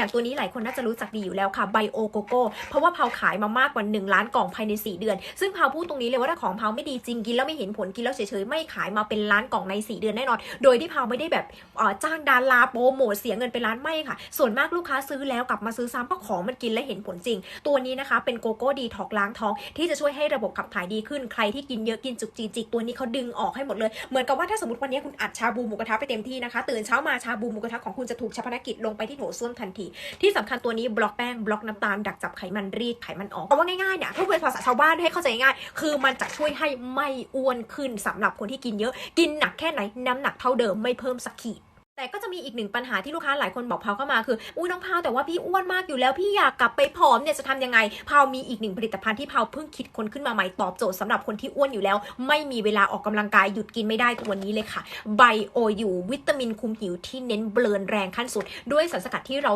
อย่างตัวนี้หลายคนน่าจะรู้จักดีอยู่แล้วค่ะไบโอโกโก้เพราะว่าเผาขายมามากกว่า 1 ล้านกล่องภายใน 4 เดือน ซึ่งเผาพูดตรงนี้เลยว่าถ้าของเผาไม่ดีจริงกินแล้วไม่เห็นผลกินแล้วเฉยๆไม่ขายมาเป็นล้านกล่องใน 4 เดือนแน่นอน โดยที่เผาไม่ได้แบบจ้างดาราโปรโมทเสียเงินเป็นล้านไม่ค่ะ ส่วนมากลูกค้าซื้อแล้วกลับมาซื้อซ้ำเพราะของมันกินและเห็นผลจริง ตัวนี้นะคะเป็นโกโก้ดีท็อกล้างท้อง ที่จะช่วยให้ระบบขับถ่ายดีขึ้นใครที่กินเยอะกินจุกจีจิกตัวนี้เขาดึงออกให้หมดเลยเหมือนกับว่าถ้าสมมติวันนี้คุณอัดชาบูหมูกระทะไปเต็มที่นะคะตื่นเช้ามาชาบูหมูกระทะของคุณจะถูกชพนกิจลงไปที่โถส้วมทันทีที่สำคัญตัวนี้บล็อกแป้งบล็อกน้ำตาลดักจับไขมันรีดไขมันออกเอาว่าง่ายๆเนี่ยถ้าเป็นภาษาชาวบ้านให้เข้าใจง่ายคือมันจะช่วยให้ไม่อ้วนขึ้นสำหรับคนที่กินเยอะกินหนักแค่ไหนน้ำหนักเท่าเดิมไม่เพิ่มสักขีดแต่ก็จะมีอีกหนึ่งปัญหาที่ลูกค้าหลายคนบอกพาวเข้ามาคือ อุ้ยน้องพาวแต่ว่าพี่อ้วนมากอยู่แล้วพี่อยากกลับไปผอมเนี่ยจะทำยังไงพาวมีอีกหนึ่งผลิตภัณฑ์ที่พาวเพิ่งคิดค้นขึ้นมาใหม่ตอบโจทย์สำหรับคนที่อ้วนอยู่แล้ว ไม่มีเวลาออกกำลังกายหยุดกินไม่ได้ตัวนี้เลยค่ะไบโอยูวิตามินคุมผิวที่เน้นเบลนแรงขั้นสุด ด้วยสารสกัดที่เรา